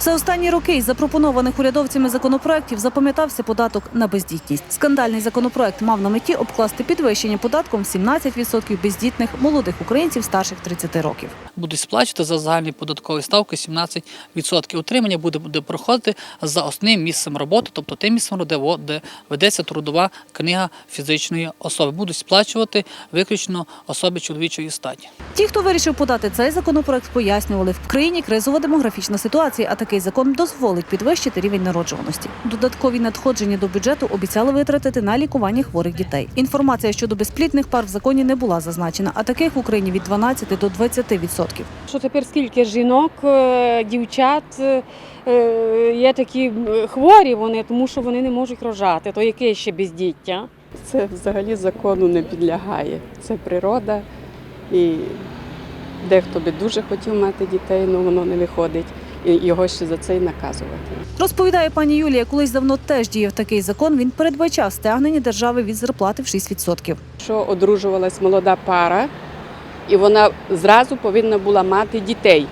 За останні роки із запропонованих урядовцями законопроєктів запам'ятався податок на бездітність. Скандальний законопроект мав на меті обкласти підвищення податком 17% бездітних молодих українців старших 30 років. будуть сплачувати за загальні податкові ставки 17%. Утримання буде, буде проходити за основним місцем роботи, тобто тим місцем де ведеться трудова книга фізичної особи. Будуть сплачувати виключно особи чоловічої статі. Ті, хто вирішив подати цей законопроект, пояснювали, в країні кризова демографічна ситуація, а такий закон дозволить підвищити рівень народжуваності. Додаткові надходження до бюджету обіцяли витратити на лікування хворих дітей. Інформація щодо безплідних пар в законі не була зазначена, а таких в Україні від 12 до 20%. відсотків. Що тепер скільки жінок, е, дівчат е, е, є такі хворі вони, тому що вони не можуть рожати. То яке ще бездіття? Це взагалі закону не підлягає. Це природа. І дехто би дуже хотів мати дітей, але воно не виходить. І його ще за це й наказувати. Розповідає пані Юлія, колись давно теж діяв такий закон. Він передбачав стягнення держави від зарплати в 6%. Що одружувалась молода пара, і вона зразу повинна була мати дітей.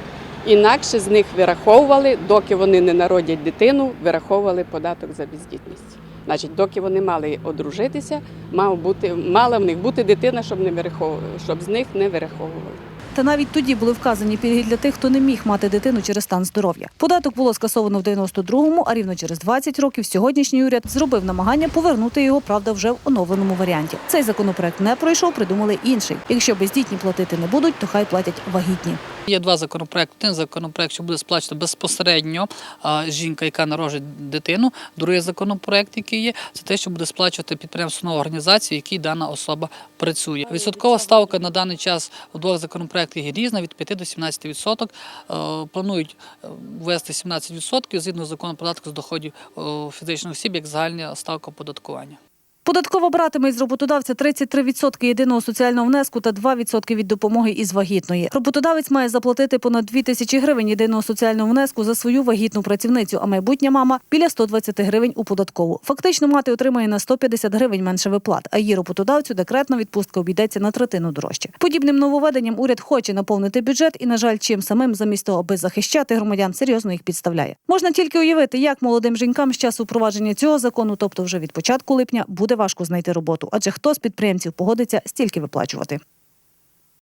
Інакше з них вираховували, доки вони не народять дитину, вираховували податок за бездітність. Значить, доки вони мали одружитися, мав бути, мала в них бути дитина, щоб не вираховували, щоб з них не вираховували. Та навіть тоді були вказані пільги для тих, хто не міг мати дитину через стан здоров'я. Податок було скасовано в 92-му, а рівно через 20 років сьогоднішній уряд зробив намагання повернути його, правда, вже в оновленому варіанті. Цей законопроект не пройшов, придумали інший. Якщо бездітні платити не будуть, то хай платять вагітні. Є два законопроекти. Один законопроект, що буде сплачувати безпосередньо жінка, яка народжує дитину. Другий законопроект, який є, це те, що буде сплачувати підприємство нової організації, в якій дана особа працює. Відсоткова ставка на даний час у двох законопроектах є різна від 5 до 17 відсоток. Е, Планують е, ввести 17 відсотків згідно закону податку з доходів е, фізичних осіб як загальна ставка оподаткування. Податкова братиме із роботодавця 33% єдиного соціального внеску та 2% від допомоги із вагітної. Роботодавець має заплатити понад 2 тисячі гривень єдиного соціального внеску за свою вагітну працівницю, а майбутня мама біля 120 гривень у податкову. Фактично мати отримає на 150 гривень менше виплат, а її роботодавцю декретна відпустка обійдеться на третину дорожче. Подібним нововведенням уряд хоче наповнити бюджет і, на жаль, чим самим замість того, аби захищати громадян, серйозно їх підставляє. Можна тільки уявити, як молодим жінкам з часу впровадження цього закону, тобто вже від початку липня, буде важко знайти роботу, адже хто з підприємців погодиться стільки виплачувати.